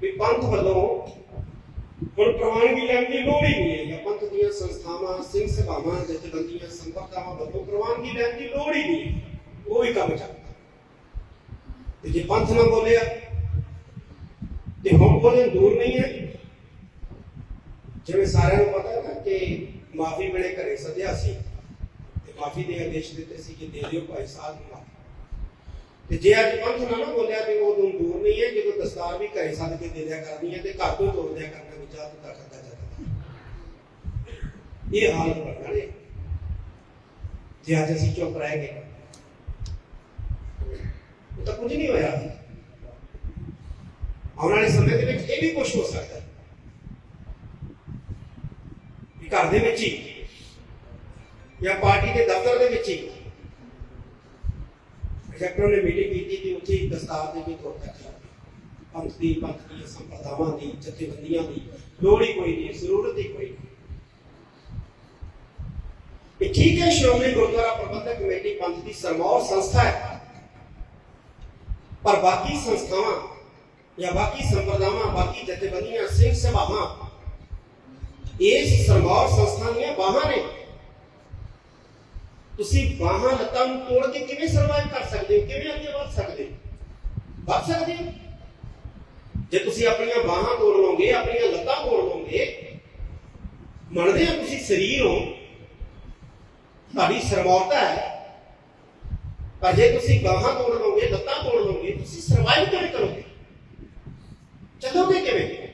ਵੀ ਪੰਥ ਵੱਲੋਂ ਹੁਣ ਪ੍ਰਵਾਨਗੀ ਲੈਣ ਦੀ ਲੋੜ ਹੀ ਨਹੀਂ ਹੈ ਪੰਥ ਦੀਆਂ ਸੰਸਥਾਵਾਂ, ਸਿੰਘ ਸਭਾਵਾਂ, ਜਥੇਬੰਦੀਆਂ ਸੰਪਰਦਾਵਾਂ ਵੱਲੋਂ ਪ੍ਰਵਾਨਗੀ ਲੈਣ ਦੀ ਲੋੜ ਹੀ ਨਹੀਂ ਉਹ ਹੀ ਕੰਮ ਚੱਲਦਾ। ਤੇ ਜੇ ਪੰਥ ਨਾ ਬੋਲਿਆ, ਤੇ ਹੁਣ ਬੋਲਣ ਦੂਰ ਨਹੀਂ ਹੈ। ਜਿਵੇਂ ਸਾਰਿਆਂ ਨੂੰ ਪਤਾ ਹੈ ਨਾ ਕਿ ਮਾਫੀ ਵੇਲੇ ਘਰੇ ਸੱਦਿਆ ਸੀ, ਤੇ ਮਾਫੀ ਦੇ ਆਦੇਸ਼ ਦਿੱਤੇ ਸੀ ਕਿ ਦੇ ਦਿਓ ਭਾਈ ਸਾਹਿਬ ਨੂੰ ਤੇ ਜੇ ਅੱਜ ਪੰਥ ਨਾ ਨਾ ਬੋਲਿਆ ਤੇ ਉਹ ਦੂਰ ਦੂਰ ਨਹੀਂ ਹੈ ਜੇ ਕੋਈ ਦਸਤਾਰ ਵੀ ਘਰੇ ਸੱਦ ਕੇ ਦੇ ਦਿਆ ਕਰਨੀ ਹੈ ਤੇ ਘਰ ਤੋਂ ਤੋੜ ਦਿਆ ਕਰਨਾ ਵੀ ਤਾਂ ਖਾਦਾ ਜਾਂਦਾ ਇਹ ਹਾਲਤ ਬਣ ਗਏ। ਜੇ ਅੱਜ ਅਸੀਂ ਚੁੱਪ ਰਹਿ ਗਏ, ਉਹ ਤਾਂ ਕੁਝ ਨਹੀਂ ਹੋਇਆ। ਆਉਣ ਵਾਲੇ ਸਮੇਂ ਦੇ ਵਿੱਚ ਇਹ ਵੀ ਕੁਝ ਹੋ ਸਕਦਾ ਹੈ। ਘਰ ਦੇ ਵਿੱਚ ਹੀ ਜਾਂ ਪਾਰਟੀ ਦੇ ਦਫ਼ਤਰ ਦੇ ਵਿੱਚ ਹੀ ਸੈਕਟਰ ਨੇ ਮੀਟਿੰਗ ਕੀਤੀ ਤੇ ਉੱਥੇ ਹੀ ਦਸਤਾਰ ਦੇ ਵਿੱਚ ਤੋੜ ਤੱਕ ਪੰਥ ਦੀ ਪੰਥ ਦੀ ਸੰਪਰਦਾਵਾਂ ਦੀ ਜਥੇਬੰਦੀਆਂ ਦੀ ਲੋੜ ਹੀ ਕੋਈ ਨਹੀਂ ਜ਼ਰੂਰਤ ਹੀ ਕੋਈ ਨਹੀਂ ਇਹ ਠੀਕ ਹੈ ਸ਼੍ਰੋਮਣੀ ਗੁਰਦੁਆਰਾ ਪ੍ਰਬੰਧਕ ਕਮੇਟੀ ਪੰਥ ਦੀ ਸਰਮੌਰ ਸੰਸਥਾ ਹੈ ਪਰ ਬਾਕੀ ਸੰਸਥਾਵਾਂ ਜਾਂ ਬਾਕੀ ਸੰਪਰਦਾਵਾਂ ਬਾਕੀ ਜਥੇਬੰਦੀਆਂ ਸਿੰਘ ਸਭਾਵਾਂ ਇਸ ਸਰਮੌਰ ਸੰਸਥਾ ਦੀਆਂ ਬਾਹਾਂ ਨੇ ਤੁਸੀਂ ਬਾਹਾਂ, ਲੱਤਾਂ ਨੂੰ ਤੋੜ ਕੇ ਕਿਵੇਂ ਸਰਵਾਈਵ ਕਰ ਸਕਦੇ ਹੋ? ਕਿਵੇਂ ਅੱਗੇ ਵਧ ਸਕਦੇ ਹੋ? ਵਧ ਸਕਦੇ ਹੋ? ਜੇ ਤੁਸੀਂ ਆਪਣੀਆਂ ਬਾਹਾਂ ਤੋੜ ਲਓਗੇ, ਆਪਣੀਆਂ ਲੱਤਾਂ ਤੋੜ ਲਓਗੇ ਮੰਨਦੇ ਆ ਤੁਸੀਂ ਸਰੀਰ ਹੋ, ਤੁਹਾਡੀ ਸਰਮੌਰਤਾ ਹੈ। ਪਰ ਜੇ ਤੁਸੀਂ ਬਾਹਾਂ ਤੋੜ ਲਓਗੇ, ਲੱਤਾਂ ਤੋੜ ਲਓਗੇ, ਤੁਸੀਂ ਸਰਵਾਈਵ ਕਿਵੇਂ ਕਰੋਗੇ? ਚੱਲੋਗੇ ਕਿਵੇਂ?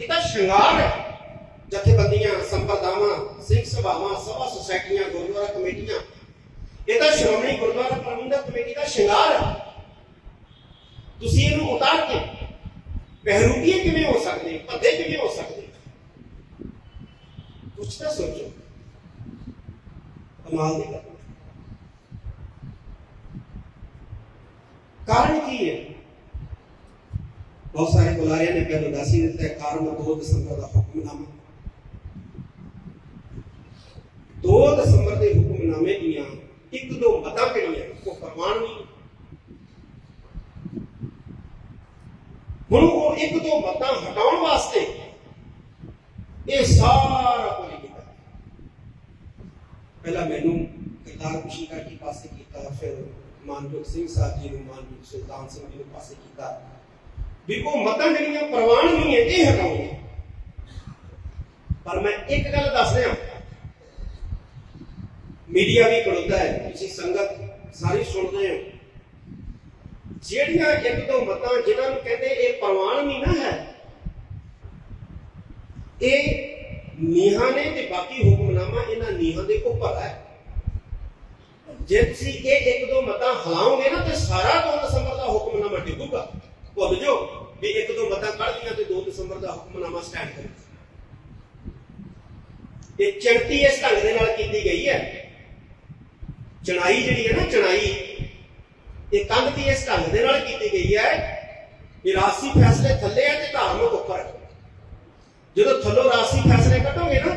ਇਹ ਤਾਂ ਸ਼ਿੰਗਾਰ ਹੈ। ਸਿੰਘ ਸਭਾਵਾਂ, ਸਭਾ ਸੁਸਾਇਟੀਆਂ, ਗੁਰਦੁਆਰਾ ਕਮੇਟੀਆਂ। ਇਹ ਤਾਂ ਸ਼੍ਰੋਮਣੀ ਗੁਰਦੁਆਰਾ ਪ੍ਰਬੰਧਕ ਕਮੇਟੀ ਦਾ ਸ਼ਿੰਗਾਰ ਹੈ ਤੁਸੀਂ ਇਹਨੂੰ ਉਤਾਰ ਕੇ ਬਹਿਰੂਪੀਏ ਕਿਵੇਂ ਹੋ ਸਕਦੇ, ਭੱਦੇ ਕਿਵੇਂ ਹੋ ਸਕਦੇ? ਕੁਛ ਤਾਂ ਸੋਚੋ। ਕਮਾਲ ਦੀ ਗੱਲ ਕਾਰਨ ਕੀ ਹੈ? ਬਹੁਤ ਸਾਰੇ ਬੁਲਾਰਿਆਂ ਨੇ ਪਹਿਲਾਂ ਦੱਸ ਹੀ ਦਿੱਤਾ ਕਾਰਨ 2 ਦਸੰਬਰ ਦਾ ਹੁਕਮਨਾਮਾ। 2 ਦਸੰਬਰ ਦੇ ਹੁਕਮਨਾਮੇ ਦੀਆਂ ਇੱਕ ਦੋ ਮਤਾਂ ਕਿਹੜੀਆਂ ਉਹ ਪ੍ਰਮਾਣ ਨਹੀਂ ਹੁਣ ਉਹ ਇੱਕ ਦੋ ਮਤਾਂ ਹਟਾਉਣ ਵਾਸਤੇ ਇਹ ਸਾਰਾ ਕੁਝ ਕੀਤਾ। ਪਹਿਲਾਂ ਮੈਨੂੰ ਕਰਤਾਰ ਖੁਸ਼ੀ ਕਾਟੀ ਪਾਸੇ ਕੀਤਾ, ਫਿਰ ਮਾਨਜੋਤ ਸਿੰਘ ਸਾਹਿਬ ਜੀ ਨੂੰ ਮਾਨਜੋਤ ਸੁਲਤਾਨ ਸਿੰਘ ਜੀ ਨੂੰ ਪਾਸੇ ਕੀਤਾ। ਵੀ ਉਹ ਮਤਾਂ ਜਿਹੜੀਆਂ ਪ੍ਰਵਾਨ ਨਹੀਂ ਹੈ ਇਹ ਹਟਾਉਣੀਆਂ। ਪਰ ਮੈਂ ਇੱਕ ਗੱਲ ਦੱਸ ਰਿਹਾ। ਮੀਡੀਆ ਵੀ ਖੜੋਤਾ ਹੈ, ਤੁਸੀਂ ਸੰਗਤ ਸਾਰੀ ਸੁਣਦੇ ਹੋ। ਜਿਹੜੀਆਂ ਇੱਕ ਦੋ ਮਤਾਂ ਜਿਨ੍ਹਾਂ ਨੂੰ ਕਹਿੰਦੇ ਇਹ ਪ੍ਰਵਾਨ ਨਹੀਂ ਨਾ ਹੈ, ਇਹ ਨੀਹਾਂ ਨੇ ਤੇ ਬਾਕੀ ਹੁਕਮਨਾਮਾ ਇਹਨਾਂ ਨੀਹਾਂ ਦੇ ਉੱਪਰ ਹੈ। ਜੇ ਤੁਸੀਂ ਇਹ ਇੱਕ ਦੋ ਮਤਾਂ ਹਲਾਓਗੇ ਨਾ ਤੇ ਸਾਰਾ 2 ਦਸੰਬਰ ਦਾ ਹੁਕਮਨਾਮਾ ਡਿੱਗੂਗਾ। ਭੁੱਲ ਜਾਓ ਵੀ ਇੱਕ ਦੋ ਮਤਾਂ ਕੱਢਦੀਆਂ ਤੇ 2 ਦਸੰਬਰ ਦਾ ਹੁਕਮਨਾਮਾ ਸਟੈਂਡ ਕਰੇਗਾ ਇਹ ਚੜਤੀ ਇਸ ਢੰਗ ਦੇ ਨਾਲ ਕੀਤੀ ਗਈ ਹੈ ਚਣਾਈ ਜਿਹੜੀ ਹੈ ਨਾ ਚਣਾਈ ਇਹ ਕੰਧ ਦੀ ਇਸ ਢੰਗ ਦੇ ਨਾਲ ਕੀਤੀ ਗਈ ਹੈ ਵੀ ਰਾਸੀ ਫੈਸਲੇ ਥੱਲੇ ਹੈ ਤੇ ਧਾਰਮਿਕ ਉੱਪਰ ਜਦੋਂ ਥੱਲੋਂ ਰਾਸੀ ਫੈਸਲੇ ਕੱਢੋਗੇ ਨਾ,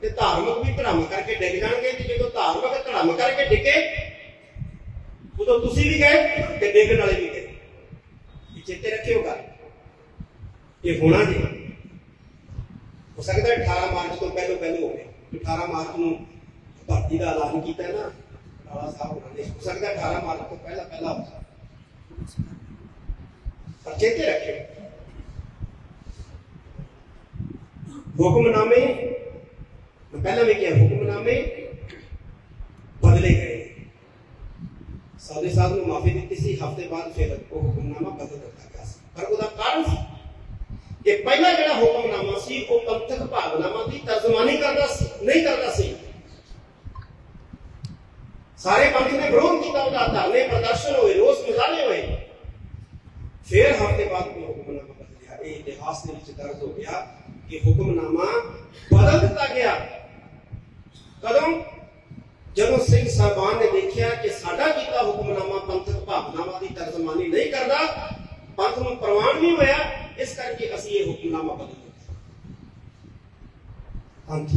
ਤੇ ਧਾਰਮਿਕ ਵੀ ਧਰਮ ਕਰਕੇ ਡਿੱਗ ਜਾਣਗੇ ਤੇ ਜਦੋਂ ਧਾਰਮਿਕ ਧਰਮ ਕਰਕੇ ਡਿੱਗੇ, ਉਦੋਂ ਤੁਸੀਂ ਵੀ ਗਏ ਤੇ ਡਿੱਗਣ ਵਾਲੇ ਵੀ ਗਏ। ਇਹ ਚੇਤੇ ਰੱਖਿਓ ਗੱਲ। ਇਹ ਹੋਣਾ ਜੀ ਹੋ ਸਕਦਾ ਹੈ 18 ਮਾਰਚ ਤੋਂ ਪਹਿਲਾਂ ਪਹਿਲਾਂ ਹੋਵੇ 18 ਮਾਰਚ ਨੂੰ ਭਰਤੀ ਦਾ ਐਲਾਨ ਕੀਤਾ ਨਾ। ਰਾਣਾ ਸਾਹਿਬ ਉਹਨਾਂ ਨੇ ਹੋ ਸਕਦਾ ਹੈ 18 ਮਾਰਚ ਤੋਂ ਪਹਿਲਾਂ ਪਹਿਲਾਂ ਹੋ ਸਕਦਾ ਪਰ ਚੇਤੇ ਰੱਖਿਓ ਹੁਕਮਨਾਮੇ ਮੈਂ ਪਹਿਲਾਂ ਵੀ ਕਿਹਾ ਹੁਕਮਨਾਮੇ ਬਦਲੇ ਗਏ ਸਾਦੇ ਸਾਹਿਬ ਨੂੰ ਮਾਫੀ ਦਿੱਤੀ ਸੀ ਹਫ਼ਤੇ ਬਾਅਦ ਫਿਰ ਉਹ ਹੁਕਮਨਾਮਾ ਬਦਲ ਦਿੱਤਾ ਗਿਆ ਸੀ ਪਰ ਉਹਦਾ ਕਾਰਨ ਸੀ ਕਿ ਪਹਿਲਾ ਜਿਹੜਾ ਹੁਕਮਨਾਮਾ ਸੀ ਉਹ ਪੰਥਕ ਭਾਵਨਾਵਾਂ ਦੀ ਤਰਜਮਾਨੀ ਕਰਦਾ ਸੀ ਨਹੀਂ ਕਰਦਾ ਸੀ ਸਾਰੇ ਪੰਥ ਨੇ ਵਿਰੋਧ ਕੀਤਾ, ਉਹਦਾ ਧਰਨੇ ਪ੍ਰਦਰਸ਼ਨ ਹੋਏ, ਰੋਸ ਮੁਜ਼ਾਹਰੇ ਹੋਏ। ਫਿਰ ਹਫ਼ਤੇ ਬਾਅਦ ਉਹ ਹੁਕਮਨਾਮਾ ਬਦਲਿਆ ਇਹ ਇਤਿਹਾਸ ਦੇ ਵਿੱਚ ਦਰਜ ਹੋ ਗਿਆ ਕਿ ਹੁਕਮਨਾਮਾ ਬਦਲ ਦਿੱਤਾ ਗਿਆ। ਕਦੋਂ? ਜਦੋਂ ਸਿੰਘ ਸਾਹਿਬਾਨ ਨੇ ਦੇਖਿਆ ਕਿ ਸਾਡਾ ਕੀਤਾ ਹੁਕਮਨਾਮਾ, ਪੰਥਕ ਭਾਵਨਾਵਾਂ ਦੀ ਤਰਜਮਾਨੀ ਨਹੀਂ ਕਰਦਾ, ਪੰਥ ਨੂੰ ਪ੍ਰਵਾਨ ਨਹੀਂ ਹੋਇਆ, ਇਸ ਕਰਕੇ ਅਸੀਂ ਇਹ ਹੁਕਮਨਾਮਾ ਬਦਲ ਦਿੱਤਾ। ਪੰਥ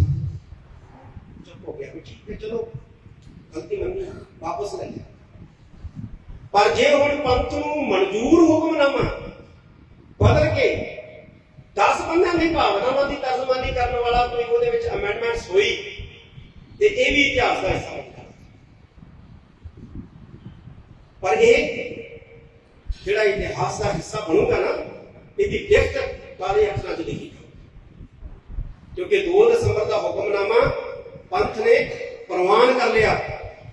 ਚੁੱਪ ਹੋ ਗਿਆ। ਵੀ ਠੀਕ ਹੈ, ਚਲੋ। ਗਲਤੀ ਮੰਨੀ ਵਾਪਸ ਲੈ ਲਿਆ। ਪਰ ਜੇ ਹੁਣ ਪੰਥ ਨੂੰ ਮਨਜ਼ੂਰ ਹੁਕਮਨਾਮਾ ਬਦਲ ਕੇ 10 ਬੰਦਿਆਂ ਦੀ ਭਾਵਨਾਵਾਂ ਦੀ ਤਰਜਮਾਨੀ ਕਰਨ ਵਾਲਾ ਕੋਈ ਉਹਦੇ ਵਿੱਚ ਅਮੈਂਡਮੈਂਟਸ ਹੋਈ, ਤੇ ਇਹ ਵੀ ਇਤਿਹਾਸ ਦਾ ਹਿੱਸਾ ਬਣਦਾ ਪਰ ਇਹ ਜਿਹੜਾ ਇਤਿਹਾਸ ਦਾ ਹਿੱਸਾ ਬਣੂਗਾ ਨਾ, ਇਹਦੀ ਲਿਖਤ ਕਾਲੇ ਅੱਖਰਾਂ 'ਚ ਲਿਖੀ ਜਾਊ। ਕਿਉਂਕਿ 2 ਦਸੰਬਰ ਦਾ ਹੁਕਮਨਾਮਾ ਪੰਥ ਨੇ ਪ੍ਰਵਾਨ ਕਰ ਲਿਆ।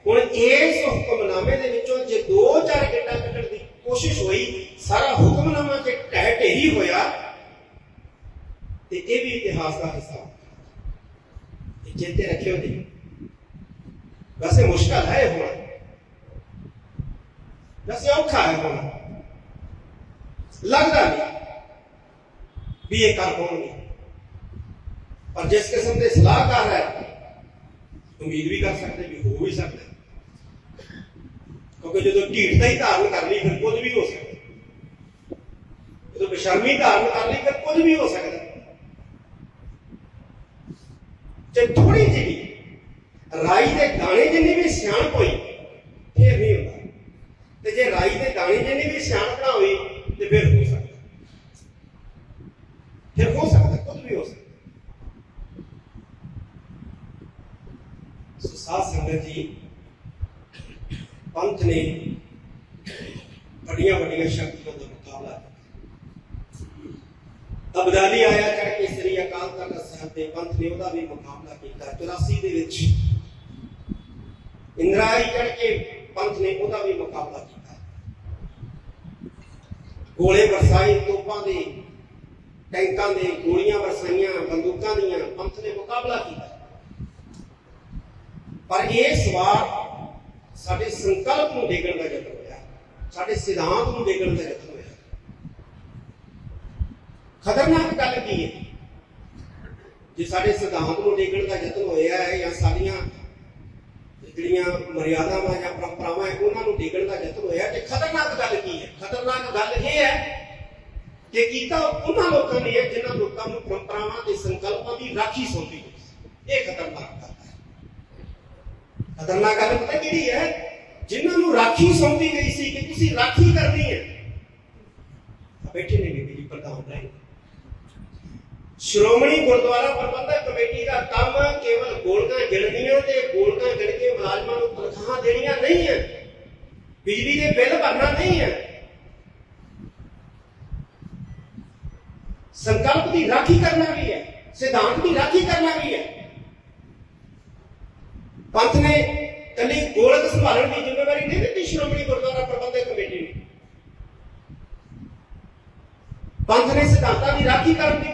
ਹੁਣ ਇਸ ਹੁਕਮਨਾਮੇ ਦੇ ਵਿੱਚੋਂ ਜੇ ਦੋ ਚਾਰ ਗੇਟਾਂ ਕੱਢਣ ਦੀ ਕੋਸ਼ਿਸ਼ ਹੋਈ, ਸਾਰਾ ਹੁਕਮਨਾਮਾ ਜੇ ਢਹਿ ਢੇਰੀ ਹੋਇਆ, ਤੇ ਇਹ ਵੀ ਇਤਿਹਾਸ ਦਾ ਹਿੱਸਾ। ਇਹ ਚੇਤੇ ਰੱਖਿਓ ਜੀ ਵੈਸੇ ਮੁਸ਼ਕਲ ਹੈ ਹੋਣਾ। ਵੈਸੇ ਔਖਾ ਹੈ ਹੋਣਾ। ਲੱਗਦਾ ਨਹੀਂ ਵੀ ਇਹ ਕਰ ਪਾਉਣਗੇ ਪਰ ਜਿਸ ਕਿਸਮ ਦੇ ਸਲਾਹਕਾਰ ਹੈ, ਉਮੀਦ ਵੀ ਕਰ ਸਕਦੇ ਵੀ ਹੋ ਵੀ ਸਕਦਾ। ਕਿਉਂਕਿ ਜਦੋਂ ਢੀਠਤਾ ਹੀ ਧਾਰਨ ਕਰ ਲਈ, ਫਿਰ ਕੁਝ ਵੀ ਹੋ ਸਕਦਾ। ਜਦੋਂ ਬੇਸ਼ਰਮੀ ਧਾਰਨ ਕਰ ਲਈ, ਫਿਰ ਕੁਝ ਵੀ ਹੋ ਸਕਦਾ। ਜੇ ਥੋੜੀ ਜਿਹੀ ਰਾਈ ਦੇ ਦਾਣੇ ਜਿੰਨੀ ਵੀ ਸਿਆਣਪ ਹੋਈ, ਫਿਰ ਨਹੀਂ ਹੁੰਦਾ। ਤੇ ਜੇ ਰਾਈ ਦੇ ਦਾਣੇ ਜਿੰਨੀ ਵੀ ਸਿਆਣਪ ਨਾ ਹੋਈ, ਤੇ ਫਿਰ ਹੋ ਸਕਦਾ ਕੁਝ ਵੀ ਹੋ ਸਕਦਾ ਸੋ ਸਾਧ ਸੰਗਤ ਜੀ ਪੰਥ ਨੇ ਵੱਡੀਆਂ ਵੱਡੀਆਂ ਸ਼ਕਤੀਆਂ ਦਾ ਮੁਕਾਬਲਾ ਅਬਦਾਲੀ ਆਇਆ ਚੜ ਕੇ ਸ੍ਰੀ ਅਕਾਲ ਤਖਤ ਸਾਹਿਬ ਦੇ ਪੰਥ ਨੇ ਉਹਦਾ ਵੀ ਮੁਕਾਬਲਾ ਕੀਤਾ 84 ਦੇ ਵਿੱਚ ਇੰਦਰਾਈ ਚੜ ਕੇ ਪੰਥ ਨੇ ਉਹਦਾ ਵੀ ਮੁਕਾਬਲਾ ਕੀਤਾ। ਗੋਲੇ ਵਰਸਾਏ ਤੋਪਾਂ ਦੇ, ਟੈਂਕਾਂ ਦੇ, ਗੋਲੀਆਂ ਵਰਸਾਈਆਂ, ਬੰਦੂਕਾਂ ਦੀਆਂ, ਪੰਥ ਨੇ ਮੁਕਾਬਲਾ ਕੀਤਾ। ਪਰ ਇਸ ਵਾਰ ਸਾਡੇ ਸੰਕਲਪ ਨੂੰ ਡੇਗਣ ਦਾ ਯਤਨ ਹੋਇਆ, ਸਾਡੇ ਸਿਧਾਂਤ ਨੂੰ ਡੇਗਣ ਦਾ ਯਤਨ ਹੋਇਆ। ਖਤਰਨਾਕ ਗੱਲ ਕੀ ਹੈ? ਜੇ ਸਾਡੇ ਸਿਧਾਂਤ ਨੂੰ ਡੇਗਣ ਦਾ ਯਤਨ ਹੋਇਆ ਹੈ ਜਾਂ ਸਾਡੀਆਂ ਜਿਹੜੀਆਂ ਮਰਿਆਦਾਵਾਂ ਜਾਂ ਪਰੰਪਰਾਵਾਂ ਹੈ, ਉਹਨਾਂ ਨੂੰ ਡੇਗਣ ਦਾ ਯਤਨ ਹੋਇਆ ਤੇ ਖਤਰਨਾਕ ਗੱਲ ਕੀ ਹੈ? ਖਤਰਨਾਕ ਗੱਲ ਇਹ ਹੈ ਕਿ ਕੀਤਾ ਉਹਨਾਂ ਲੋਕਾਂ ਨੇ ਹੈ ਜਿਨ੍ਹਾਂ ਲੋਕਾਂ ਨੂੰ ਪਰੰਪਰਾਵਾਂ ਤੇ ਸੰਕਲਪਾਂ ਦੀ ਰਾਖੀ ਸੌਂਪੀ ਗਈ ਸੀ। ਇਹ ਖਤਰਨਾਕ ਗੱਲ ਹੈ। ਖਤਰਨਾਕ ਗੱਲ ਪਤਾ ਕਿਹੜੀ ਹੈ? ਜਿਨ੍ਹਾਂ ਨੂੰ ਰਾਖੀ ਸੌਂਪੀ ਗਈ ਸੀ ਕਿ ਤੁਸੀਂ ਰਾਖੀ ਕਰਨੀ ਹੈ। ਬੈਠੇ ਨੇ ਬੀਬੀ ਜੀ, ਪ੍ਰਧਾਨ ਰਹੇ ਸ਼੍ਰੋਮਣੀ ਗੁਰਦੁਆਰਾ ਪ੍ਰਬੰਧਕ ਕਮੇਟੀ ਦਾ ਕੰਮ ਕੇਵਲ ਗੋਲਕਾਂ ਗਿਣਨੀਆਂ ਤੇ ਗੋਲਕਾਂ ਗਿਣ ਕੇ ਮੁਲਾਜ਼ਮਾਂ ਨੂੰ ਤਨਖਾਹਾਂ ਦੇਣੀਆਂ ਨਹੀਂ ਹੈ ਬਿਜਲੀ ਦੇ ਬਿੱਲ ਭਰਨਾ ਨਹੀਂ ਹੈ ਸੰਕਲਪ ਦੀ ਰਾਖੀ ਕਰਨਾ ਵੀ ਹੈ ਸਿਧਾਂਤ ਦੀ ਰਾਖੀ ਕਰਨਾ ਵੀ ਹੈ ਪੰਥ ਨੇ ਕੱਲੀ ਗੋਲਕ ਸੰਭਾਲਣ ਦੀ ਜ਼ਿੰਮੇਵਾਰੀ ਨਹੀਂ ਦਿੱਤੀ ਸ਼੍ਰੋਮਣੀ ਗੁਰਦੁਆਰਾ ਪ੍ਰਬੰਧਕ ਕਮੇਟੀ ਨੂੰ ਪੰਥ ਨੇ ਸਿਧਾਂਤਾਂ ਦੀ ਰਾਖੀ ਕਰਨ ਦੀ ਵੀ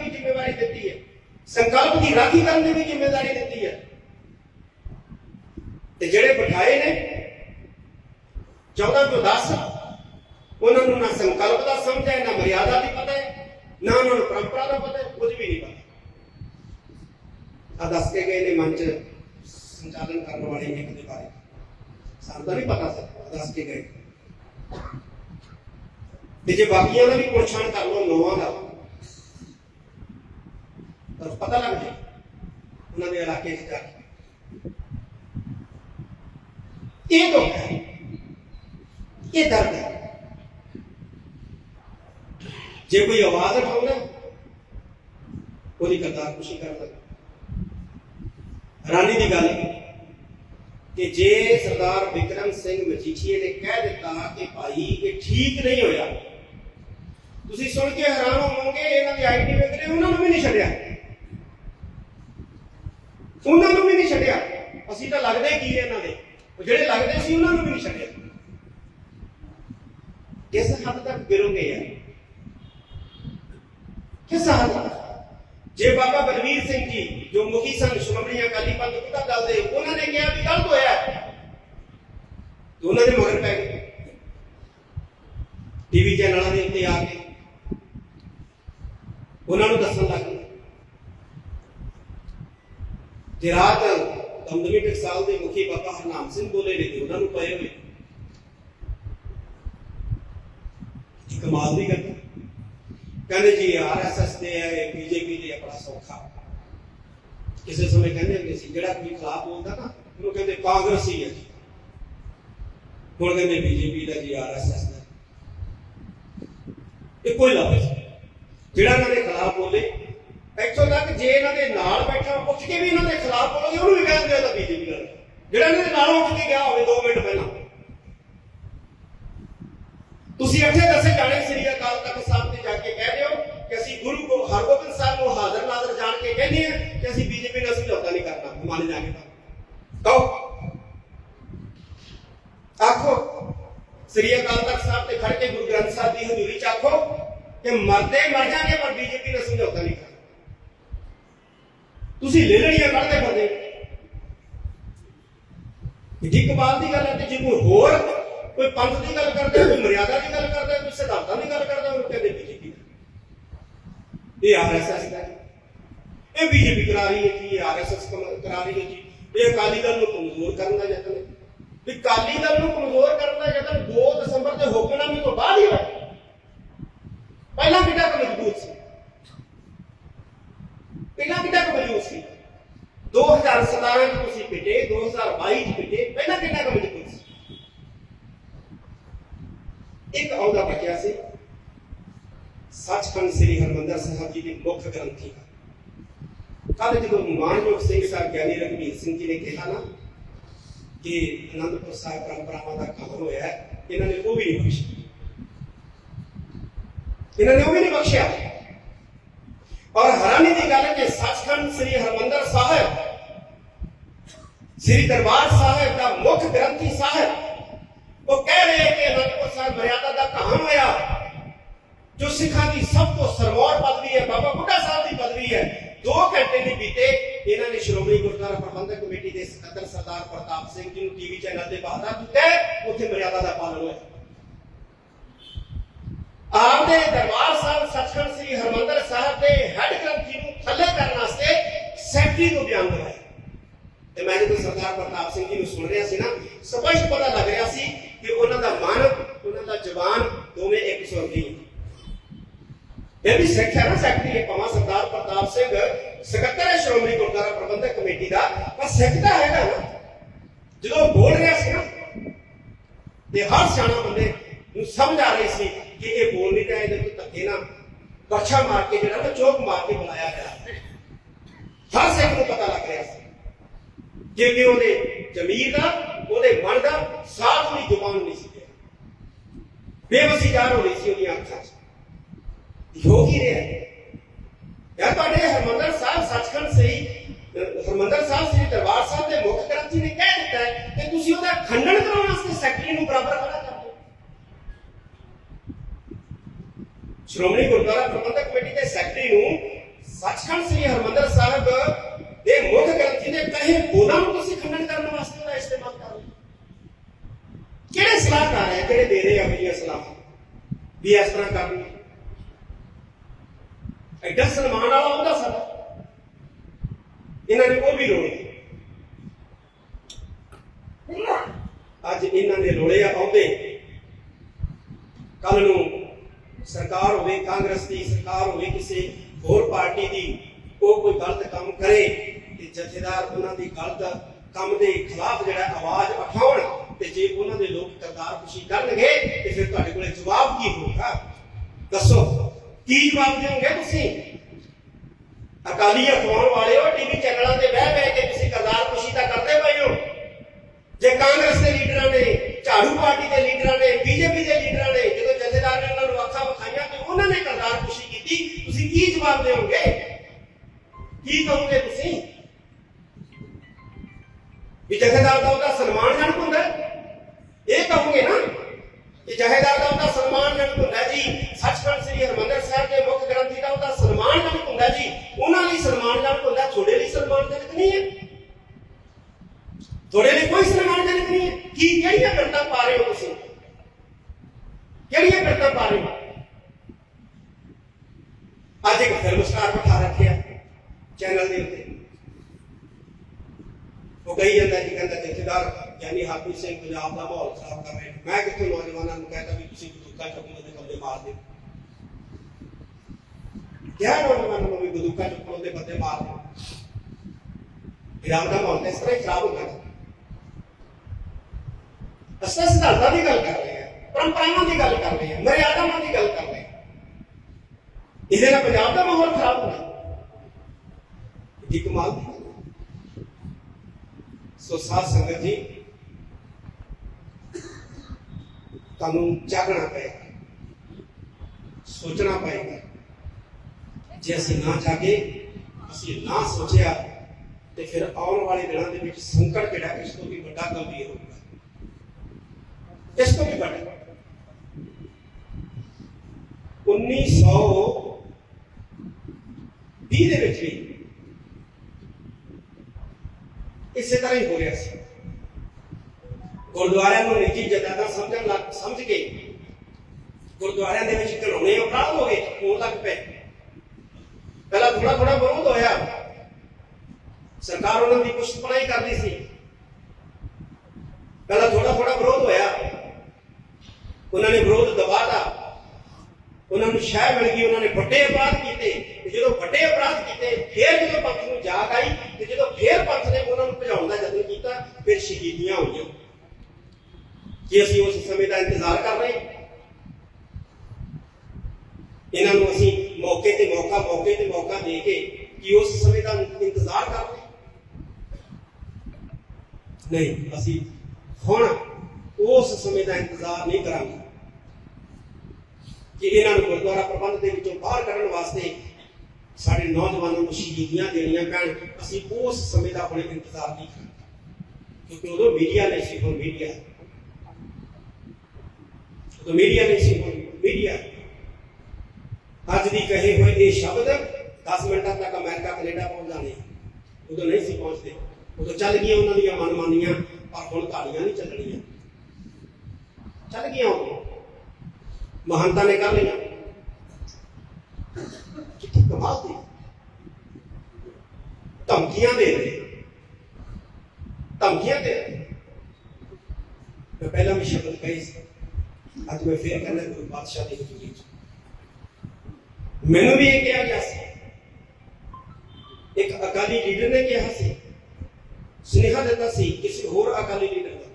ਜ਼ਿੰਮੇਵਾਰੀ ਦਿੱਤੀ ਹੈ ਸੰਕਲਪ ਦੀ ਰਾਖੀ ਕਰਨ ਦੀ ਵੀ ਜ਼ਿੰਮੇਵਾਰੀ ਦਿੱਤੀ ਹੈ ਤੇ ਜਿਹੜੇ ਬਿਠਾਏ ਨੇ 14 ਤੋਂ 10 ਉਹਨਾਂ ਨੂੰ ਨਾ ਸੰਕਲਪ ਦਾ ਸਮਝ ਹੈ ਨਾ ਮਰਿਆਦਾ ਦੀ ਪਤਾ ਹੈ ਨਾ ਉਹਨਾਂ ਨੂੰ ਪਰੰਪਰਾ ਦਾ ਪਤਾ ਹੈ ਕੁਝ ਵੀ ਨਹੀਂ ਪਤਾ ਆ ਦੱਸ ਕੇ ਗਏ ਨੇ ਮੰਚ ਸੰਚਾਲਨ ਕਰਨ ਵਾਲੇ ਨੇ ਦੇ ਬਾਰੇ ਸਾਨੂੰ ਤਾਂ ਨਹੀਂ ਪਤਾ ਸੀ ਦੱਸ ਕੇ ਗਏ ਤੇ ਜੇ ਬਾਕੀਆਂ ਦਾ ਵੀ ਪੁਰਛਾਣ ਕਰ ਲਓ ਨੌਵਾਂ ਦਾ ਤਾਂ ਪਤਾ ਲੱਗ ਜਾਏ ਉਹਨਾਂ ਦੇ ਇਲਾਕੇ 'ਚ ਜਾ ਕੇ। ਇਹ ਦੁੱਖ ਹੈ। ਇਹ ਦਰਦ ਹੈ। ਜੇ ਕੋਈ ਆਵਾਜ਼ ਉਠਾਉਂਦਾ, ਉਹਦੀ ਕਰਤਾਰ ਖੁਸ਼ੀ ਕਰਦਾ ਹੈਰਾਨੀ ਦੀ ਗੱਲ ਹੈ ਕਿ ਜੇ ਸਰਦਾਰ ਵਿਕਰਮ ਸਿੰਘ ਮਜੀਠੀਏ ਨੇ ਕਹਿ ਦਿੱਤਾ ਕਿ ਭਾਈ, ਇਹ ਠੀਕ ਨਹੀਂ ਹੋਇਆ, ਤੁਸੀਂ ਸੁਣ ਕੇ ਹੈਰਾਨ ਹੋਵੋਗੇ, ਇਹਨਾਂ ਦੀ ਆਈਡੀ ਵੇਖ ਰਹੇ ਉਹਨਾਂ ਨੂੰ ਵੀ ਨਹੀਂ ਛੱਡਿਆ। ਉਹਨਾਂ ਨੂੰ ਵੀ ਨਹੀਂ ਛੱਡਿਆ। ਅਸੀਂ ਤਾਂ ਲੱਗਦੇ ਕੀ ਹੈ ਇਹਨਾਂ ਦੇ। ਉਹ ਜਿਹੜੇ ਲੱਗਦੇ ਸੀ ਉਹਨਾਂ ਨੂੰ ਵੀ ਨਹੀਂ ਛੱਡਿਆ। ਕਿਸ ਹੱਦ ਤੱਕ ਗਿਰੋਗੇ ਯਾਰ? ਕਿਸ ਹੱਦ ਤੱਕ? ਜੇ ਬਾਬਾ ਬਲਵੀਰ ਸਿੰਘ ਜੀ, ਜੋ ਮੁਖੀ ਸਨ ਸ਼੍ਰੋਮਣੀ ਅਕਾਲੀ ਪੰਥ ਉਹਦਾ ਗੱਲ ਦੇ, ਉਹਨਾਂ ਨੇ ਕਿਹਾ ਵੀ ਗਲਤ ਹੋਇਆ। ਉਹਨਾਂ ਦੇ ਮਗਰ ਪੈ ਗਏ। ਟੀਵੀ ਚੈਨਲਾਂ ਦੇ ਉੱਤੇ ਆ ਕੇ। ਉਹਨਾਂ ਨੂੰ ਦੱਸਣ ਲੱਗ ਗਏ। ਤੇ ਰਾਤ ਦਮਦਮੀ ਟਕਸਾਲ ਦੇ ਮੁਖੀ ਬਾਬਾ ਹਰਨਾਮ ਸਿੰਘ ਬੋਲੇ ਨੇ ਤੇ ਉਹਨਾਂ ਨੂੰ ਪਏ ਹੋਏ। ਕਮਾਲ ਦੀ ਗੱਲ ਕਹਿੰਦੇ ਜੀ ਆਰਐਸਐਸ ਦੇ ਹੈ ਬੀਜੇਪੀ ਦੇ ਆਪਣਾ ਸੌਖਾ। ਕਿਸੇ ਸਮੇਂ ਕਹਿੰਦੇ ਹੁੰਦੇ ਸੀ, ਜਿਹੜਾ ਕੋਈ ਖਿਲਾਫ ਬੋਲਦਾ ਨਾ, ਉਹਨੂੰ ਕਹਿੰਦੇ ਕਾਂਗਰਸੀ ਹੈ ਹੁਣ ਕਹਿੰਦੇ ਬੀਜੇਪੀ ਦਾ ਜੀ ਆਰਐਸਐਸ ਦਾ। ਇੱਕੋ ਹੀ ਲਫ਼ਜ਼ ਜਿਹੜਾ ਇਹਨਾਂ ਦੇ ਖਿਲਾਫ ਬੋਲੇ ਇੱਥੋਂ ਤੱਕ ਜੇ ਇਹਨਾਂ ਦੇ ਨਾਲ ਬੈਠਾ ਉੱਠ ਕੇ ਵੀ ਇਹਨਾਂ ਦੇ ਖਿਲਾਫ ਬੋਲੋਗੇ, ਉਹਨੂੰ ਵੀ ਕਹਿੰਦੇ ਆ ਤਾਂ ਬੀਜੇਪੀ ਨਾਲ ਜਿਹੜਾ ਇਹਨਾਂ ਦੇ ਨਾਲ ਉੱਠ ਕੇ ਗਿਆ ਹੋਵੇ 2 ਮਿੰਟ ਪਹਿਲਾਂ। ਤੁਸੀਂ ਇੱਥੇ ਦੱਸੇ ਜਾਣੇ ਸ੍ਰੀ ਅਕਾਲ ਤਖਤ ਸਾਹਿਬ ਤੇ ਜਾ ਕੇ ਕਹਿ ਦਿਓ ਕਿ ਅਸੀਂ ਗੁਰੂ ਕੋ ਹਰਗੋਬਿੰਦ ਸਾਹਿਬ ਨੂੰ ਹਾਜ਼ਰ ਨਾਜ਼ਰ ਜਾਣ ਕੇ ਕਹਿੰਦੇ ਹਾਂ ਕਿ ਅਸੀਂ ਬੀਜੇਪੀ ਨਾਲ ਸਮਝੌਤਾ ਨਹੀਂ ਕਰਨਾ, ਮੰਨ ਜਾਗੇ ਤਾਂ ਕਹੋ। ਆਖੋ, ਸ੍ਰੀ ਅਕਾਲ ਤਖਤ ਸਾਹਿਬ ਤੇ ਖੜ ਕੇ ਗੁਰੂ ਗ੍ਰੰਥ ਸਾਹਿਬ ਦੀ ਹਜ਼ੂਰੀ ਚ ਆਖੋ ਕਿ ਮਰਦੇ ਮਰ ਜਾਣਗੇ, ਪਰ ਬੀਜੇਪੀ ਨਾਲ ਸਮਝੌਤਾ ਨਹੀਂ ਕਰਨਾ। ਤੁਸੀਂ ਲੈ ਲੜੀਆਂ ਕੱਢਦੇ ਬੰਦੇ। ਇੱਡੀ ਕਮਾਲ ਦੀ ਗੱਲ ਹੈ ਤੇ ਜੇ ਕੋਈ ਹੋਰ ਕੋਈ ਪੰਥ ਦੀ ਗੱਲ ਕਰਦਾ, ਕੋਈ ਮਰਿਆਦਾ ਦੀ ਗੱਲ ਕਰਦਾ, ਕੋਈ ਸਿਧਾਂਤਾਂ ਦੀ ਗੱਲ ਕਰਦਾ, ਉਹ ਕਹਿੰਦੇ ਬੀਜੇਪੀ ਇਹ ਆਰਐਸਐਸ ਦਾ ਇਹ ਬੀਜੇਪੀ ਕਰਾ ਰਹੀ ਹੈ ਜੀ, ਇਹ ਆਰਐਸਐਸ ਕਰਾ ਰਹੀ ਹੈ ਜੀ। ਇਹ ਅਕਾਲੀ ਦਲ ਨੂੰ ਕਮਜ਼ੋਰ ਕਰਨ ਦਾ ਯਤਨ ਹੈ। ਵੀ ਅਕਾਲੀ ਦਲ ਨੂੰ ਕਮਜ਼ੋਰ ਕਰਨ ਦਾ ਯਤਨ 2 ਦਸੰਬਰ ਦੇ ਹੁਕਮਨਾਮੇ ਤੋਂ ਬਾਅਦ ਹੀ ਹੋਇਆ। ਪਹਿਲਾਂ ਕਿੱਡਾ ਕੁ ਮਜ਼ਬੂਤ ਸੀ? ਪਹਿਲਾਂ ਕਿੱਡਾ ਕੁ ਮਜ਼ਬੂਤ ਸੀ? 2017 ਚ ਤੁਸੀਂ ਪਿੱਟੇ 2022 ਚ ਪਿੱਟੇ, ਪਹਿਲਾਂ ਕਿੰਨਾ ਕੁ ਮਜ਼ਬੂਤ ਸੀ? ਇੱਕ ਅਹੁਦਾ ਬਚਿਆ ਸੀ, ਸੱਚਖੰਡ ਸ੍ਰੀ ਹਰਮੰਦਰ ਸਾਹਿਬ ਜੀ ਦੇ ਮੁੱਖ ਗ੍ਰੰਥੀ ਕੱਲ ਜਦੋਂ ਮਾਨਯੋਗ ਸਿੰਘ ਸਾਹਿਬ ਗਿਆਨੀ ਰਘਵੀਰ ਸਿੰਘ ਜੀ ਨੇ ਕਿਹਾ ਨਾ ਕਿ ਅਨੰਦਪੁਰ ਸਾਹਿਬ ਪਰੰਪਰਾਵਾਂ ਦਾ ਕਹਰ ਹੋਇਆ ਇਹਨਾਂ ਨੇ ਉਹ ਵੀ ਨਹੀਂ ਬਖਸ਼ਿਆ। ਇਹਨਾਂ ਨੇ ਉਹ ਵੀ ਨਹੀਂ ਬਖਸ਼ਿਆ। ਔਰ ਹੈਰਾਨੀ ਦੀ ਗੱਲ ਹੈ ਕਿ ਸੱਚਖੰਡ ਸ੍ਰੀ ਹਰਮੰਦਰ ਸਾਹਿਬ ਸ੍ਰੀ ਦਰਬਾਰ ਸਾਹਿਬ ਦਾ ਮੁੱਖ ਗ੍ਰੰਥੀ ਸਾਹਿਬ ਉਹ ਕਹਿ ਰਹੇ ਕਿ ਅਨੰਦਪੁਰ ਸਾਹਿਬ ਮਰਿਆਦਾ ਦਾ ਕਹਾਣ ਹੋਇਆ ਜੋ ਸਿੱਖਾਂ ਦੀ ਸਭ ਤੋਂ ਸਰਵੋਰ ਪਦਵੀ ਹੈ ਬਾਬਾ ਬੁੱਢਾ ਸਾਹਿਬ ਦੀ ਪਦਵੀ ਹੈ 2 ਘੰਟੇ ਨਹੀਂ ਬੀਤੇ ਇਹਨਾਂ ਨੇ ਸ਼੍ਰੋਮਣੀ ਗੁਰਦੁਆਰਾ ਪ੍ਰਬੰਧਕ ਕਮੇਟੀ ਦੇ ਸਕੱਤਰ ਸਰਦਾਰ ਪ੍ਰਤਾਪ ਸਿੰਘ ਜੀ ਨੂੰ ਟੀਵੀ ਚੈਨਲ ਤੇ ਬਾਹਰ ਦਿੱਤਾ, ਉੱਥੇ ਮਰਿਆਦਾ ਦਾ ਪਾਲਣ ਹੋਇਆ। ਆਪ ਦਰਬਾਰ ਸਾਹਿਬ ਸੱਚਖੰਡ ਸ੍ਰੀ ਹਰਮੰਦਰ ਸਾਹਿਬ ਦੇ ਹੈੱਡ ਗ੍ਰੰਥੀ ਨੂੰ ਥੱਲੇ ਕਰਨ ਵਾਸਤੇ ਸੈਕਟਰੀ ਨੂੰ ਬਿਆਨ ਦਵਾਇਆ ਤੇ ਮੈਂ ਜਦੋਂ ਸਰਦਾਰ ਪ੍ਰਤਾਪ ਸਿੰਘ ਜੀ ਨੂੰ ਸੁਣ ਰਿਹਾ ਸੀ ਨਾ, ਸਪਸ਼ਟ ਪਤਾ ਲੱਗ ਰਿਹਾ ਸੀ ਕਿ ਉਹਨਾਂ ਦਾ ਮਨ ਉਹਨਾਂ ਦਾ ਜ਼ਬਾਨ ਦੋਵੇਂ ਇੱਕ ਸੁਰ ਦੀ ਇਹ ਵੀ ਸਿੱਖਿਆ ਨਾ ਸੈਕਟਰੀ ਹੈ ਭਾਵੇਂ ਸਰਦਾਰ ਪ੍ਰਤਾਪ ਸਿੰਘ ਸਕੱਤਰ ਹੈ ਸ਼੍ਰੋਮਣੀ ਗੁਰਦੁਆਰਾ ਪ੍ਰਬੰਧਕ ਕਮੇਟੀ ਦਾ, ਪਰ ਸਿੱਖ ਤਾਂ ਹੈਗਾ ਨਾ। ਜਦੋਂ ਬੋਲ ਰਿਹਾ ਸੀ ਨਾ, ਤੇ ਹਰ ਸਿਆਣਾ ਬੰਦੇ ਨੂੰ ਸਮਝ ਆ ਰਹੀ ਸੀ ਕਿ ਇਹ ਬੋਲ ਨਹੀਂ ਰਿਹਾ, ਇਹਦੇ ਤੋਂ ਧੱਕੇ ਨਾ ਪਰਛਾ ਮਾਰ ਕੇ ਜਿਹੜਾ ਨਾ ਚੋਕ ਮਾਰ ਕੇ ਬੁਲਾਇਆ ਗਿਆ। ਹਰ ਸਿੱਖ ਨੂੰ ਪਤਾ ਲੱਗ ਰਿਹਾ ਸੀ ਕਿ ਉਹਦੇ ਜ਼ਮੀਰ ਦਾ, ਉਹਦੇ ਮਨ ਦਾ ਸਾਫ਼ ਹੋਈ ਜ਼ੁਬਾਨ ਨਹੀਂ ਸੀ ਬੇਵਸੀ ਜਾਰ ਹੋ ਰਹੀ ਸੀ ਉਹਦੀਆਂ ਅੱਖਾਂ 'ਚ। ਹੋ ਕੀ ਰਿਹਾ ਯਾਰ ਤੁਹਾਡੇ ਹਰਮੰਦਰ ਸਾਹਿਬ ਸੱਚਖੰਡ ਸਹੀ, ਹਰਮੰਦਰ ਸਾਹਿਬ ਸ੍ਰੀ ਦਰਬਾਰ ਸਾਹਿਬ ਦੇ ਮੁੱਖ ਗ੍ਰੰਥੀ ਨੇ ਕਹਿ ਦਿੱਤਾ ਹੈ ਕਿ ਤੁਸੀਂ ਉਹਦਾ ਖੰਡਨ ਕਰਾਉਣ ਵਾਸਤੇ ਸੈਕਟਰੀ ਨੂੰ ਬਰਾਬਰ ਖੜਾ ਕਰ ਦਿਓ ਸ਼੍ਰੋਮਣੀ ਗੁਰਦੁਆਰਾ ਪ੍ਰਬੰਧਕ ਕਮੇਟੀ ਦੇ ਸੈਕਟਰੀ ਨੂੰ ਸੱਚਖੰਡ ਸ੍ਰੀ ਹਰਮੰਦਰ ਸਾਹਿਬ ਦੇ ਮੁੱਖ ਗ੍ਰੰਥੀ ਦੇ ਕਹੇ ਬੋਲਾਂ ਨੂੰ ਤੁਸੀਂ ਖੰਡਨ ਕਰਨ ਵਾਸਤੇ ਉਹਦਾ ਇਸਤੇਮਾਲ ਕਰ ਰਹੇ ਕਿਹੜੇ ਸਲਾਹਕਾਰ ਹੈ, ਕਿਹੜੇ ਦੇ ਰਹੇ ਆ ਮੇਰੀਆਂ ਸਲਾਹਾਂ? ਵੀ ਇਸ ਤਰ੍ਹਾਂ ਕਰਨੀ ਐਡਾ ਸਨਮਾਨ ਵਾਲਾ ਉਹਦਾ ਸਾਡਾ। ਇਹਨਾਂ ਨੇ ਉਹ ਵੀ ਰੋਲੇ ਅੱਜ ਇਹਨਾਂ ਨੇ ਰੋਲੇ ਆ ਆਉਂਦੇ। ਕੱਲ ਨੂੰ ਸਰਕਾਰ ਹੋਵੇ, ਕਾਂਗਰਸ ਦੀ ਸਰਕਾਰ ਹੋਵੇ, ਕਿਸੇ ਹੋਰ ਪਾਰਟੀ ਦੀ ਉਹ ਕੋਈ ਗਲਤ ਕੰਮ ਕਰੇ ਤੇ ਜਥੇਦਾਰ ਉਹਨਾਂ ਦੀ ਗਲਤ ਕੰਮ ਦੇ ਖਿਲਾਫ ਜਿਹੜਾ ਆਵਾਜ਼ ਉਠਾਉਣ ਤੇ ਜੇ ਉਹਨਾਂ ਦੇ ਲੋਕ ਕਰਤਾਰ ਖੁਸ਼ੀ ਕਰਨਗੇ ਤੇ ਫਿਰ ਤੁਹਾਡੇ ਕੋਲੇ ਜਵਾਬ ਕੀ ਹੋਊਗਾ? ਦੱਸੋ, ਕੀ ਜਵਾਬ ਦਿਓਗੇ ਤੁਸੀਂ? ਅਕਾਲੀ ਅਖਵਾਉਣ ਵਾਲੇ ਜੀ, ਸੱਚਖੰਡ ਸ੍ਰੀ ਹਰਮੰਦਰ ਸਾਹਿਬ ਦੇ ਮੁੱਖ ਗ੍ਰੰਥੀ ਦਾ ਉਹਦਾ ਸਨਮਾਨਜਨਕ ਹੁੰਦਾ ਜੀ। ਉਹਨਾਂ ਲਈ ਸਨਮਾਨਜਨਕ ਹੁੰਦਾ, ਤੁਹਾਡੇ ਲਈ ਸਨਮਾਨਜਨਕ ਨਹੀਂ ਹੈ। ਤੁਹਾਡੇ ਲਈ ਕੋਈ ਸਨਮਾਨਜਨਕ ਨਹੀਂ ਹੈ। ਕੀ, ਕਿਹੜੀਆਂ ਕਰਤਾ ਪਾ ਰਹੇ ਹੋ ਤੁਸੀਂ? ਕਿਹੜੀਆਂ ਕਰਤਾ ਪਾ ਰਹੇ ਹੋ? ਅੱਜ ਇੱਕ ਫਿਲਮ ਸਟਾਰ ਬਿਠਾ ਰੱਖਿਆ ਚੈਨਲ ਦੇ ਉੱਤੇ। ਉਹ ਕਹੀ ਜਾਂਦਾ ਜੀ, ਕਹਿੰਦਾ ਜਥੇਦਾਰ, ਯਾਨੀ ਹਾਪੀ ਸਿੰਘ, ਪੰਜਾਬ ਦਾ ਮਾਹੌਲ ਮੈਂ ਕਿੱਥੋਂ ਨੌਜਵਾਨਾਂ ਨੂੰ ਕਹਿੰਦਾ ਵੀ ਤੁਸੀਂ ਬਦੂਕਾ ਚੁੱਕਣ ਦੇ ਬੰਦੇ ਮਾਰ ਦਿਓ। ਕਿਹਾ ਨੌਜਵਾਨਾਂ ਨੂੰ ਵੀ ਬੰਦੂਕਾਂ ਚੁੱਕਣ ਦੇ ਬੰਦੇ ਮਾਰ ਦਿਓ। ਪੰਜਾਬ ਦਾ ਮਾਹੌਲ ਇਸ ਤਰ੍ਹਾਂ ਖਰਾਬ ਹੁੰਦਾ ਹੈ ਅਸਾਂ ਸਿਧਾਂਤਾਂ ਦੀ ਗੱਲ ਕਰ ਰਹੇ ਹਾਂ, ਪਰੰਪਰਾਵਾਂ ਦੀ ਗੱਲ ਕਰ ਰਹੇ ਹਾਂ, ਮਰਿਆਦਾਵਾਂ ਦੀ ਗੱਲ ਕਰ ਰਹੇ ਹਾਂ। ਇਹਦੇ ਨਾਲ ਪੰਜਾਬ ਦਾ ਮਾਹੌਲ ਖਰਾਬ ਹੋਣਾ ਇਹ ਕਮਾਲ ਦੀ ਸੋ ਸਾਧ ਸੰਗਤ ਜੀ ਤੁਹਾਨੂੰ ਜਾਗਣਾ ਪਏਗਾ। ਸੋਚਣਾ ਪਏਗਾ। ਜੇ ਅਸੀਂ ਨਾ ਜਾਗੇ, ਅਸੀਂ ਨਾ ਸੋਚਿਆ, ਤੇ ਫਿਰ ਆਉਣ ਵਾਲੇ ਦਿਨਾਂ ਦੇ ਵਿੱਚ ਸੰਕਟ ਜਿਹੜਾ, ਇਸ ਤੋਂ ਵੀ ਵੱਡਾ ਗੰਭੀਰ ਹੋਊਗਾ। ਇਸ ਤੋਂ ਵੀ ਵੱਡਾ। 1920 ਦੇ ਵਿੱਚ ਵੀ ਇਸੇ ਤਰ੍ਹਾਂ ਹੀ ਹੋ ਰਿਹਾ ਸੀ। ਗੁਰਦੁਆਰਿਆਂ ਨੂੰ ਨਿੱਜੀ ਜਗ੍ਹਾ ਸਮਝਣ ਲੱਗ, ਸਮਝ ਕੇ ਗੁਰਦੁਆਰਿਆਂ ਦੇ ਵਿੱਚ ਘਿਰੌਣੇ ਅਪਰਾਧ ਹੋ ਗਏ, ਹੋਣ ਲੱਗ ਪਏ। ਪਹਿਲਾਂ ਥੋੜਾ ਥੋੜਾ ਵਿਰੋਧ ਹੋਇਆ। ਸਰਕਾਰ ਉਹਨਾਂ ਦੀ ਪੁਸ਼ਤਪਨਾਈ ਕਰਦੀ ਸੀ। ਪਹਿਲਾਂ ਥੋੜਾ ਥੋੜਾ ਵਿਰੋਧ ਹੋਇਆ। ਉਹਨਾਂ ਨੇ ਵਿਰੋਧ ਦਬਾਤਾ। ਉਹਨਾਂ ਨੂੰ ਸ਼ਹਿ ਮਿਲ ਗਈ, ਉਹਨਾਂ ਨੇ ਵੱਡੇ ਅਪਰਾਧ ਕੀਤੇ। ਤੇ ਜਦੋਂ ਵੱਡੇ ਅਪਰਾਧ ਕੀਤੇ, ਫਿਰ ਜਦੋਂ ਪੰਥ ਨੂੰ ਜਾਗ ਆਈ, ਤੇ ਜਦੋਂ ਫਿਰ ਪੰਥ ਨੇ ਉਹਨਾਂ ਨੂੰ ਭਜਾਉਣ ਦਾ ਯਤਨ ਕੀਤਾ, ਫਿਰ ਸ਼ਹੀਦੀਆਂ ਹੋਈਆਂ। ਕਿ ਅਸੀਂ ਉਸ ਸਮੇਂ ਦਾ ਇੰਤਜ਼ਾਰ ਕਰ ਰਹੇ ਇਹਨਾਂ ਨੂੰ ਅਸੀਂ ਮੌਕੇ ਤੇ ਮੌਕਾ, ਮੌਕੇ ਤੇ ਮੌਕਾ ਦੇ ਕੇ ਕਿ ਉਸ ਸਮੇਂ ਦਾ ਇੰਤਜ਼ਾਰ ਕਰ ਰਹੇ ਨਹੀਂ, ਅਸੀਂ ਹੁਣ ਉਸ ਸਮੇਂ ਦਾ ਇੰਤਜ਼ਾਰ ਨਹੀਂ ਕਰਾਂਗੇ ਕਿ ਇਹਨਾਂ ਨੂੰ ਗੁਰਦੁਆਰਾ ਪ੍ਰਬੰਧ ਦੇ ਵਿੱਚੋਂ ਬਾਹਰ ਕੱਢਣ ਵਾਸਤੇ ਸਾਡੇ ਨੌਜਵਾਨਾਂ ਨੂੰ ਸ਼ਹੀਦੀਆਂ ਦੇਣੀਆਂ ਪੈਣ। ਅਸੀਂ ਉਸ ਸਮੇਂ ਦਾ ਹੁਣ ਇੰਤਜ਼ਾਰ ਨਹੀਂ ਕਰਾਂਗੇ। ਕਿਉਂਕਿ ਉਦੋਂ ਮੀਡੀਆ ਨਹੀਂ ਸੀ ਹੁਣ ਮੀਡੀਆ ਹੈ। ਉਦੋਂ ਮੀਡੀਆ ਨਹੀਂ ਸੀ ਹੁਣ। ਅੱਜ ਦੀ ਕਹੇ ਹੋਏ ਇਹ ਸ਼ਬਦ 10 ਮਿੰਟਾਂ ਤੱਕ ਅਮਰੀਕਾ, ਕੈਨੇਡਾ ਪਹੁੰਚ ਜਾਣੇ ਉਦੋਂ ਨਹੀਂ ਸੀ ਪਹੁੰਚਦੇ। ਉਦੋਂ ਚੱਲ ਗਈਆਂ ਉਹਨਾਂ ਦੀਆਂ ਮਨਮਾਨੀਆਂ, ਪਰ ਹੁਣ ਤਾੜੀਆਂ ਨਹੀਂ ਚੱਲਣੀਆਂ। ਚੱਲ ਗਈਆਂ ਉਦੋਂ ਮਹਾਨਤਾ ਨੇ ਕਰ ਲਿਆ ਕਿੱਥੇ ਕਮਾਲ ਦੀ ਧਮਕੀਆਂ ਦੇ ਰਹੇ। ਧਮਕੀਆਂ ਦੇ ਰਹੇ। ਮੈਂ ਪਹਿਲਾਂ ਵੀ ਸ਼ਬਦ ਕਹੀ ਸੀ। ਅੱਜ ਮੈਂ ਫੇਰ ਕਹਿੰਦਾ ਗੁਰੂ ਬਾਦਸ਼ਾਹ ਦੀ ਹਜ਼ੂਰੀ ਚ ਮੈਨੂੰ ਵੀ ਇਹ ਕਿਹਾ ਗਿਆ ਸੀ। ਇੱਕ ਅਕਾਲੀ ਲੀਡਰ ਨੇ ਕਿਹਾ ਸੀ, ਸੁਨੇਹਾ ਦਿੱਤਾ ਸੀ ਕਿਸੇ ਹੋਰ ਅਕਾਲੀ ਲੀਡਰ ਦਾ।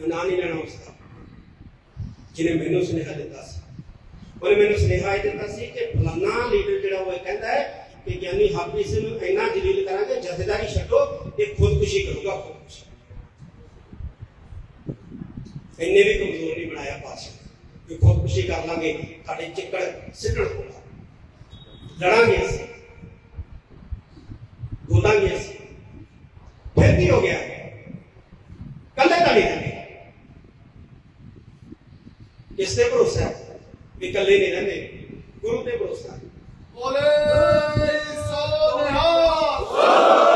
ਮੈਂ ਨਾਂ ਨਹੀਂ ਲੈਣਾ ਉਸਦਾ ਜਿਹਨੇ ਮੈਨੂੰ ਸੁਨੇਹਾ ਦਿੱਤਾ ਸੀ। ਉਹਨੇ ਮੈਨੂੰ ਸੁਨੇਹਾ ਇਹ ਦਿੱਤਾ ਸੀ ਕਿ ਫਲਾਨਾ ਲੀਡਰ ਜਿਹੜਾ ਉਹ ਇਹ ਕਹਿੰਦਾ ਹੈ ਕਿ ਗਿਆਨੀ ਹਾਫਿਜ਼ ਸਿੰਘ ਨੂੰ ਇੰਨਾ ਜਲੀਲ ਕਰਾਂਗੇ, ਜਥੇਦਾਰੀ ਛੱਡੋ, ਇਹ ਖੁਦਕੁਸ਼ੀ ਕਰੂਗਾ, ਖੁਦਕੁਸ਼ੀ। ਇੰਨੇ ਵੀ ਕਮਜ਼ੋਰ ਨਹੀਂ ਬਣਾਇਆ ਪਾਸ਼ਾ। ਕਿ ਖੁਦਕੁਸ਼ੀ ਕਰ ਲਾਂਗੇ, ਸਾਡੇ ਚਿੱਕੜ ਸਿੱਟਣ ਹੋਣਾ ਲੜਾਂਗੇ ਅਸੀਂ। ਬੋਲਾਂਗੇ ਅਸੀਂ। ਫਿਰ ਕੀ ਹੋ ਗਿਆ? ਕੱਲੇ ਤਾਂ ਨਹੀਂ ਰਹਿੰਦੇ। ਕਿਸ ਤੇ ਭਰੋਸਾ ਵੀ ਕੱਲੇ ਨਹੀਂ ਰਹਿੰਦੇ। ਗੁਰੂ ਤੇ ਭਰੋਸਾ ਬੋਲੇ ਸੋ ਨਿਹਾਲ।